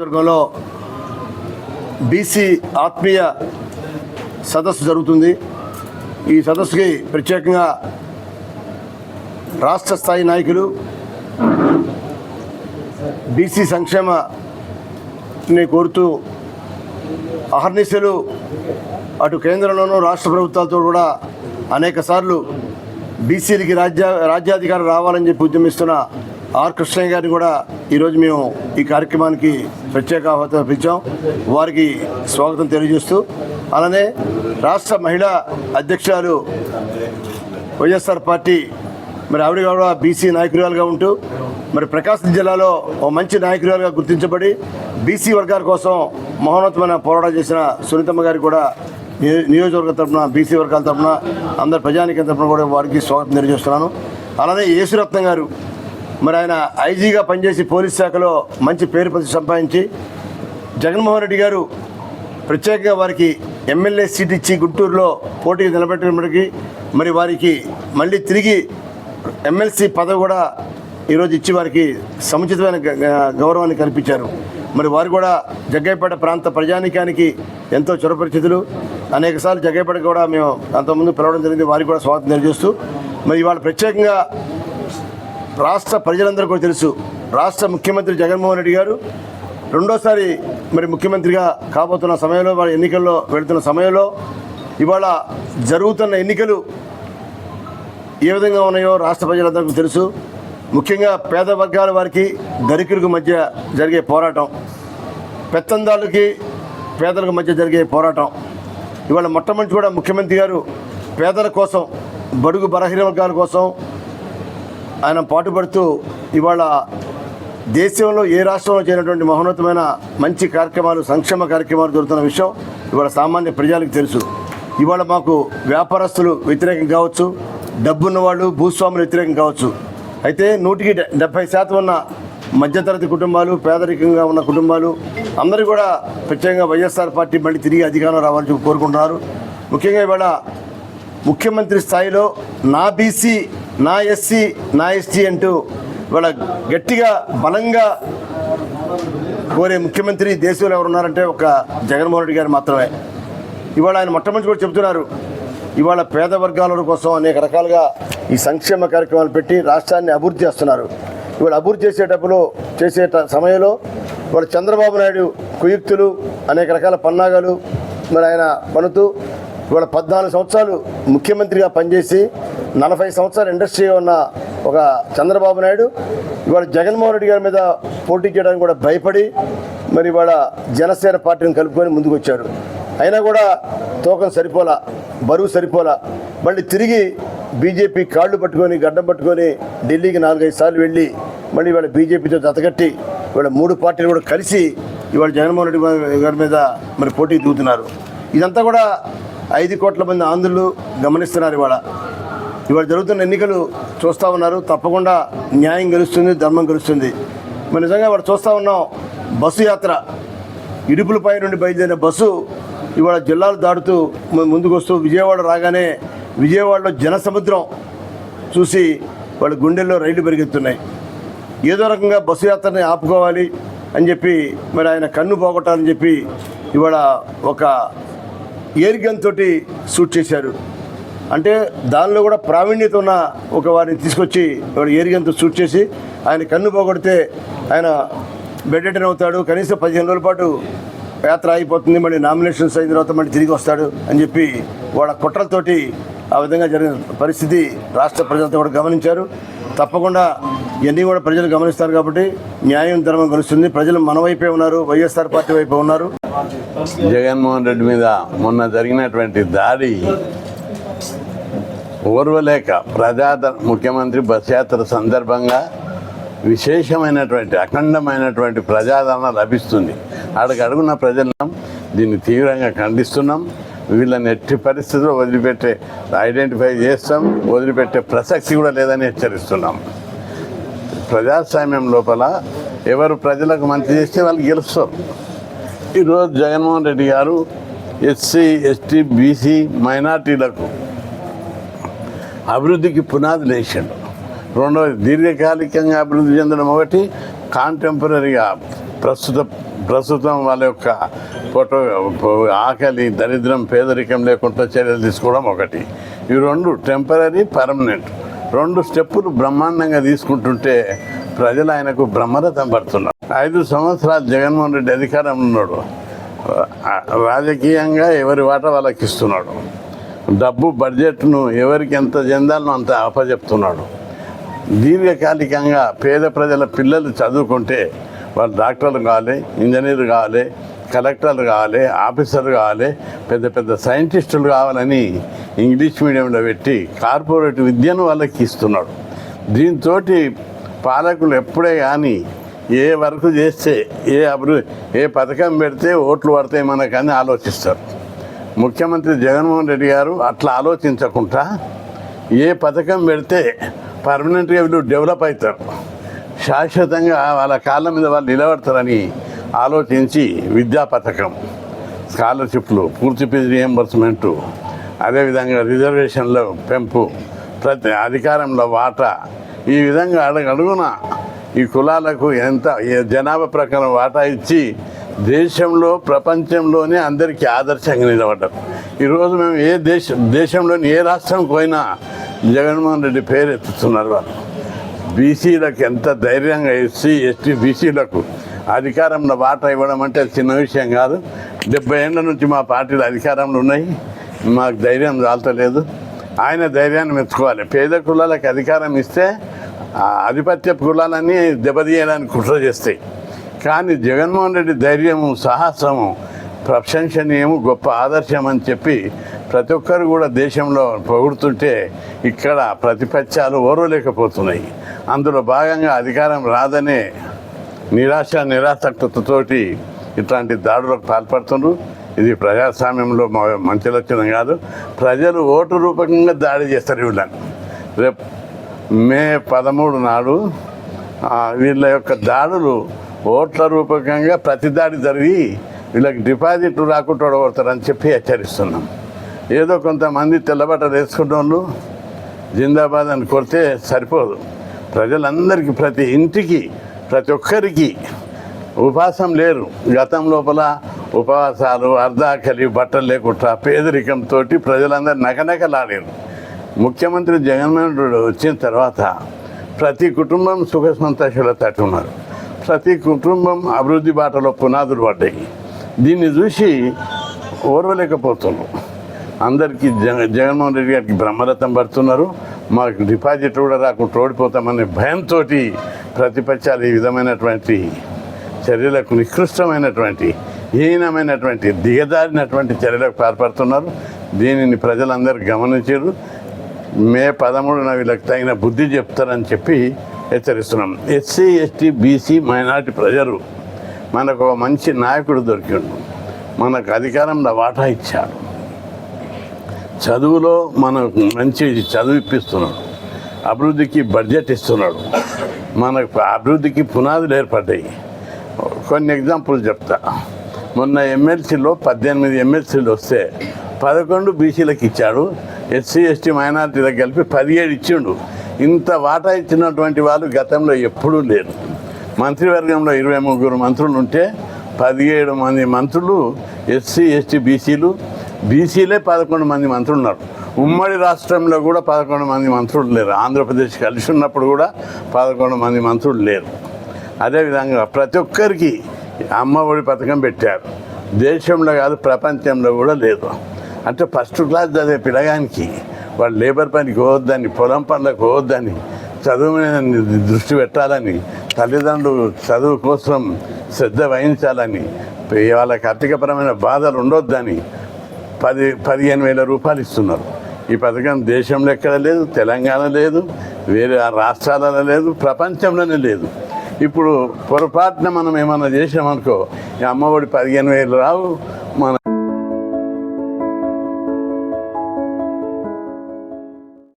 వర్గంలో బీసీ ఆత్మీయ సదస్సు జరుగుతుంది. ఈ సదస్సుకి ప్రత్యేకంగా రాష్ట్ర స్థాయి నాయకులు బీసీ సంక్షేమని కోరుతూ అహర్నిశలు అటు కేంద్రంలోనూ రాష్ట్ర ప్రభుత్వాలతో కూడా అనేక సార్లు బీసీలకి రాజ్య రాజ్యాధికారం రావాలని చెప్పి ఉద్యమిస్తున్న ఆర్ కృష్ణయ్య గారిని కూడా ఈరోజు మేము ఈ కార్యక్రమానికి ప్రత్యేక ఆహ్వానం పిలిచాం వారికి స్వాగతం తెలియజేస్తూ అలానే రాష్ట్ర మహిళా అధ్యక్షురాలు వైఎస్ఆర్ పార్టీ మరి ఆవిడ కూడా బీసీ నాయకురాలుగా ఉంటూ మరి ప్రకాశం జిల్లాలో ఓ మంచి నాయకురాలుగా గుర్తించబడి బీసీ వర్గాల కోసం మహోన్నతమైన పోరాటం చేసిన సునీతమ్మ గారికి కూడా నియోజకవర్గం నియోజకవర్గ తరఫున బీసీ వర్గాల తరఫున అందరి ప్రజానికం తరఫున కూడా వారికి స్వాగతం తెలియజేస్తున్నాను. అలానే యేసురత్నం గారు మరి ఆయన ఐజీగా పనిచేసి పోలీస్ శాఖలో మంచి పేరు ప్రతి సంపాదించి జగన్మోహన్ రెడ్డి గారు ప్రత్యేకంగా వారికి ఎమ్మెల్యే సీట్ ఇచ్చి గుంటూరులో పోటీకి నిలబెట్టినప్పటికీ మరి వారికి మళ్ళీ తిరిగి ఎమ్మెల్సీ పదవి కూడా ఈరోజు ఇచ్చి వారికి సముచితమైన గ- గౌరవాన్ని కల్పించారు. మరి వారు కూడా జగ్గైపేట ప్రాంత ప్రజానికానికి ఎంతో చిరపరిచితులు. అనేకసార్లు జగ్గైపేట కూడా మేము అంతకుముందు పిలవడం జరిగింది. వారికి కూడా స్వాగతం తెలియజేస్తూ. మరి ఇవాళ ప్రత్యేకంగా రాష్ట్ర ప్రజలందరూ కూడా తెలుసు. రాష్ట్ర ముఖ్యమంత్రి జగన్మోహన్ రెడ్డి గారు రెండోసారి మరి ముఖ్యమంత్రిగా కాబోతున్న సమయంలో వాళ్ళ ఎన్నికల్లో వెళుతున్న సమయంలో ఇవాళ జరుగుతున్న ఎన్నికలు ఏ విధంగా ఉన్నాయో రాష్ట్ర ప్రజలందరికీ తెలుసు. ముఖ్యంగా పేద వర్గాల వారికి ధనికులకు మధ్య జరిగే పోరాటం పెత్తందారులకి పేదలకు మధ్య జరిగే పోరాటం. ఇవాళ మొట్టమొదటి కూడా ముఖ్యమంత్రి గారు పేదల కోసం బడుగు బలహీన వర్గాల కోసం ఆయన పాటుపడుతూ ఇవాళ దేశంలో ఏ రాష్ట్రంలో చేయనటువంటి మహోన్నతమైన మంచి కార్యక్రమాలు సంక్షేమ కార్యక్రమాలు జరుగుతున్న విషయం ఇవాళ సామాన్య ప్రజలకు తెలుసు. ఇవాళ మాకు వ్యాపారస్తులు వ్యతిరేకం కావచ్చు డబ్బున్న వాళ్ళు భూస్వాములు వ్యతిరేకం కావచ్చు. అయితే నూటికి డె- శాతం ఉన్న మధ్యతరగతి కుటుంబాలు పేదరికంగా ఉన్న కుటుంబాలు అందరూ కూడా ప్రత్యేకంగా వైఎస్ఆర్ పార్టీ మళ్ళీ తిరిగి అధికారం రావాలని కోరుకుంటున్నారు. ముఖ్యంగా ఇవాళ ముఖ్యమంత్రి స్థాయిలో నా బీసీ నా ఎస్సీ నా ఎస్టీ అంటూ ఇవాళ గట్టిగా బలంగా కోరే ముఖ్యమంత్రి దేశంలో ఎవరు ఉన్నారంటే ఒక జగన్మోహన్ రెడ్డి గారు మాత్రమే. ఇవాళ ఆయన మొట్టమొదటి కూడా చెబుతున్నారు ఇవాళ పేద వర్గాల కోసం అనేక రకాలుగా ఈ సంక్షేమ కార్యక్రమాలు పెట్టి రాష్ట్రాన్ని అభివృద్ధి చేస్తున్నారు. ఇవాళ అభివృద్ధి చేసేటప్పుడు చేసే సమయంలో ఇవాళ చంద్రబాబు నాయుడు కుయుక్తులు అనేక రకాల పన్నాగాలు మరి ఆయన పనుతూ ఇవాళ పద్నాలుగు సంవత్సరాలు ముఖ్యమంత్రిగా పనిచేసి నలభై సంవత్సరాలు ఇండస్ట్రీగా ఉన్న ఒక చంద్రబాబు నాయుడు ఇవాళ జగన్మోహన్ రెడ్డి గారి మీద పోటీ చేయడానికి కూడా భయపడి మరి ఇవాళ జనసేన పార్టీని కలుపుకొని ముందుకు వచ్చారు అయినా కూడా తూకం సరిపోలా. బరువు సరిపోలా. మళ్ళీ తిరిగి బీజేపీ కాళ్ళు పట్టుకొని గడ్డం పట్టుకొని ఢిల్లీకి నాలుగైదు సార్లు వెళ్ళి మళ్ళీ ఇవాళ బీజేపీతో జతకట్టి ఇవాళ మూడు పార్టీలు కూడా కలిసి ఇవాళ జగన్మోహన్ రెడ్డి గారి- మీద మరి పోటీ దిగుతున్నారు ఇదంతా కూడా ఐదు కోట్ల మంది ఆంధ్రులు గమనిస్తున్నారు ఇవాళ. ఇవాళ జరుగుతున్న ఎన్నికలు చూస్తూ ఉన్నారు. తప్పకుండా న్యాయం గెలుస్తుంది ధర్మం గెలుస్తుంది. మరి నిజంగా ఇవాళ చూస్తూ ఉన్నాం బస్సు యాత్ర. ఇడుపులపై నుండి బయలుదేరిన బస్సు ఇవాళ జిల్లాలు దాటుతూ ముందుకు వస్తూ విజయవాడ రాగానే విజయవాడలో జనసముద్రం చూసి వాళ్ళ గుండెల్లో రైళ్ళు పెరిగెత్తున్నాయి. ఏదో రకంగా బస్సు యాత్రని ఆపుకోవాలి అని చెప్పి మరి ఆయన కన్ను పోగొట్టాలని చెప్పి ఇవాళ ఒక ఎయిర్ గన్ తోటి షూట్ చేశారు. అంటే దానిలో కూడా ప్రావీణ్యత ఉన్న ఒక వారిని తీసుకొచ్చి వాడు ఏరిగంతో షూట్ చేసి ఆయన కన్ను పోగొడితే ఆయన బెడ్ అవుతాడు. కనీసం పదిహేను రోజుల పాటు యాత్ర అయిపోతుంది మళ్ళీ నామినేషన్స్ అయిన తర్వాత మళ్ళీ తిరిగి వస్తాడు అని చెప్పి వాళ్ళ కుట్రలతోటి ఆ విధంగా జరిగిన పరిస్థితి రాష్ట్ర ప్రజలతో కూడా గమనించారు. తప్పకుండా ఇవన్నీ కూడా ప్రజలు గమనిస్తారు కాబట్టి న్యాయం ధర్మం కలుస్తుంది. ప్రజలు మన వైపే ఉన్నారు వైఎస్ఆర్ పార్టీ వైపే ఉన్నారు. జగన్మోహన్ రెడ్డి మీద మొన్న జరిగినటువంటి దాడి ఓర్వలేక ప్రజాద ముఖ్యమంత్రి బస్ యాత్ర సందర్భంగా విశేషమైనటువంటి అఖండమైనటువంటి ప్రజాదరణ లభిస్తుంది. అడుగు అడుగున ప్రజలను దీన్ని తీవ్రంగా ఖండిస్తున్నాం. వీళ్ళని ఎట్టి పరిస్థితుల్లో వదిలిపెట్టే ఐడెంటిఫై చేస్తాం. వదిలిపెట్టే ప్రసక్తి కూడా లేదని హెచ్చరిస్తున్నాం. ప్రజాస్వామ్యం లోపల ఎవరు ప్రజలకు మంచి చేస్తే వాళ్ళు గెలుస్తారు. ఈరోజు జగన్మోహన్ రెడ్డి గారు ఎస్సీ ఎస్టీ బీసీ మైనార్టీలకు అభివృద్ధికి పునాది వేసాడు. రెండవది దీర్ఘకాలికంగా అభివృద్ధి చెందడం ఒకటి కాంటెంపరీగా ప్రస్తుత ప్రస్తుతం వాళ్ళ యొక్క ఫోటో ఆకలి దరిద్రం పేదరికం లేకుండా చర్యలు తీసుకోవడం ఒకటి. ఈ రెండు టెంపరీ పర్మనెంట్ రెండు స్టెప్పులు బ్రహ్మాండంగా తీసుకుంటుంటే ప్రజలు ఆయనకు బ్రహ్మరథం పడుతున్నారు. ఐదు సంవత్సరాలు జగన్మోహన్ రెడ్డి అధికారంలో ఉన్నాడు. రాజకీయంగా ఎవరి వాట వాళ్ళకి ఇస్తున్నాడు. డబ్బు బడ్జెట్ను ఎవరికి ఎంత చెందాలో అంత అప్పచెప్తున్నాడు దీర్ఘకాలికంగా పేద ప్రజల పిల్లలు చదువుకుంటే వాళ్ళు డాక్టర్లు కావాలి ఇంజనీర్లు కావాలి కలెక్టర్లు కావాలి ఆఫీసర్లు కావాలి పెద్ద పెద్ద సైంటిస్టులు కావాలని ఇంగ్లీష్ మీడియంలో పెట్టి కార్పొరేట్ విద్యను వాళ్ళకి ఇస్తున్నాడు. దీంతో పాలకులు ఎప్పుడే కానీ ఏ వరకు చేస్తే ఏ అభివృద్ధి ఏ పథకం పెడితే ఓట్లు పడతాయి మనకని ఆలోచిస్తారు. ముఖ్యమంత్రి జగన్మోహన్ రెడ్డి గారు అట్లా ఆలోచించకుండా ఏ పథకం పెడితే పర్మనెంట్గా వీళ్ళు డెవలప్ అవుతారు. శాశ్వతంగా వాళ్ళ కాళ్ళ మీద వాళ్ళు నిలబడతారని ఆలోచించి విద్యా పథకం స్కాలర్షిప్లు పూర్తి ఫీజు రియంబర్స్మెంటు అదేవిధంగా రిజర్వేషన్ల పెంపు ప్రతి అధికారంలో వాటా. ఈ విధంగా అడగడుగున ఈ కులాలకు ఎంత జనాభా ప్రకారం వాటా ఇచ్చి దేశంలో ప్రపంచంలోనే అందరికీ ఆదర్శంగా నిలబడ్డారు. ఈరోజు మేము ఏ దేశ దేశంలోని ఏ రాష్ట్రం పోయినా జగన్మోహన్ రెడ్డి పేరు ఎత్తుతున్నారు వాళ్ళు. బీసీలకు ఎంత ధైర్యంగా ఎస్సీ ఎస్టీ బీసీలకు అధికారంలో వాటా ఇవ్వడం అంటే చిన్న విషయం కాదు. డెబ్బై ఏళ్ళ నుంచి మా పార్టీలు అధికారంలో ఉన్నాయి. మాకు ధైర్యం చాలతలేదు ఆయన ధైర్యాన్ని మెచ్చుకోవాలి. పేద కులాలకు అధికారం ఇస్తే ఆధిపత్య కులాలన్నీ దెబ్బతీయడానికి కుట్ర చేస్తాయి. కానీ జగన్మోహన్ రెడ్డి ధైర్యము సాహసము ప్రశంసనీయము గొప్ప ఆదర్శం అని చెప్పి ప్రతి ఒక్కరు కూడా దేశంలో పొగుడుతుంటే ఇక్కడ ప్రతిపక్షాలు ఓర్వలేకపోతున్నాయి. అందులో భాగంగా అధికారం రాదనే నిరాశ నిరాసక్తతతోటి ఇట్లాంటి దాడులకు పాల్పడుతున్నారు ఇది ప్రజాస్వామ్యంలో మంచి లక్షణం కాదు. ప్రజలు ఓటు రూపకంగా దాడి చేస్తారు వీళ్ళని. రేపు మే పదమూడు నాడు వీళ్ళ యొక్క దాడులు ఓట్ల రూపకంగా ప్రతి దాడి జరిగి వీళ్ళకి డిపాజిట్లు రాకుండా ఓడగొడతారని చెప్పి హెచ్చరిస్తున్నాం. ఏదో కొంతమంది తెల్లబట్టలు వేసుకున్న వాళ్ళు జిందాబాద్ అని కొడితే సరిపోదు. ప్రజలందరికీ ప్రతి ఇంటికి ప్రతి ఒక్కరికి ఉపవాసం లేరు. గతం లోపల ఉపవాసాలు అర్ధాకలి బట్టలు లేకుండా పేదరికంతో ప్రజలందరూ నకనకలాడారు. ముఖ్యమంత్రి జగన్మోహన్ రెడ్డి వచ్చిన తర్వాత ప్రతి కుటుంబం సుఖ సంతోషాలతో ఉన్నారు. ప్రతి కుటుంబం అభివృద్ధి బాటలో పునాదులు పడ్డాయి. దీన్ని చూసి ఓర్వలేకపోతున్నారు. అందరికీ జగ జగన్మోహన్ రెడ్డి గారికి బ్రహ్మరథం పడుతున్నారు. మాకు డిపాజిట్ కూడా రాకుండా ఓడిపోతామనే భయంతో ప్రతిపక్షాలు ఈ విధమైనటువంటి చర్యలకు నికృష్టమైనటువంటి హీనమైనటువంటి దిగజారినటువంటి చర్యలకు పాల్పడుతున్నారు. దీనిని ప్రజలందరూ గమనించారు. మే పదమూడున వీళ్ళకి తగిన బుద్ధి చెప్తారని చెప్పి హెచ్చరిస్తున్నాం. ఎస్సీ ఎస్టీ బీసీ మైనార్టీ ప్రజలు మనకు ఒక మంచి నాయకుడు దొరికిండు. మనకు అధికారంలో వాటా ఇచ్చాడు. చదువులో మనకు మంచి చదువు ఇప్పిస్తున్నాడు అభివృద్ధికి బడ్జెట్ ఇస్తున్నాడు. మనకు అభివృద్ధికి పునాదులు ఏర్పడ్డాయి. కొన్ని ఎగ్జాంపుల్ చెప్తా. మొన్న ఎమ్మెల్సీలో పద్దెనిమిది ఎమ్మెల్సీలు వస్తే పదకొండు బీసీలకు ఇచ్చాడు. ఎస్సీ ఎస్టీ మైనార్టీలకు కలిపి పదిహేడు ఇచ్చిండు. ఇంత వాటా ఇచ్చినటువంటి వాళ్ళు గతంలో ఎప్పుడూ లేరు. మంత్రివర్గంలో ఇరవై ముగ్గురు మంత్రులు ఉంటే పదిహేడు మంది మంత్రులు ఎస్సీ ఎస్టీ బీసీలు. బీసీలే పదకొండు మంది మంత్రులు ఉన్నారు ఉమ్మడి రాష్ట్రంలో కూడా పదకొండు మంది మంత్రులు లేరు. ఆంధ్రప్రదేశ్ కలిసి ఉన్నప్పుడు కూడా పదకొండు మంది మంత్రులు లేరు. అదేవిధంగా ప్రతి ఒక్కరికి అమ్మ ఒడి పథకం పెట్టారు. దేశంలో కాదు ప్రపంచంలో కూడా లేదు. అంటే ఫస్ట్ క్లాస్ చదివే పిల్లగానికి వాళ్ళు లేబర్ పనికి పోవద్దని పొలం పనులకు పోవద్దని చదువు మీద దృష్టి పెట్టాలని తల్లిదండ్రులు చదువు కోసం శ్రద్ధ వహించాలని వాళ్ళకి ఆర్థికపరమైన బాధలు ఉండొద్దని పది పదిహేను వేల రూపాయలు ఇస్తున్నారు. ఈ పథకం దేశంలో ఎక్కడ లేదు తెలంగాణ లేదు వేరే రాష్ట్రాలలో లేదు ప్రపంచంలోనే లేదు. ఇప్పుడు పొరపాటున మనం ఏమన్నా చేసామనుకో ఈ అమ్మఒడి పదిహేను వేలు రావు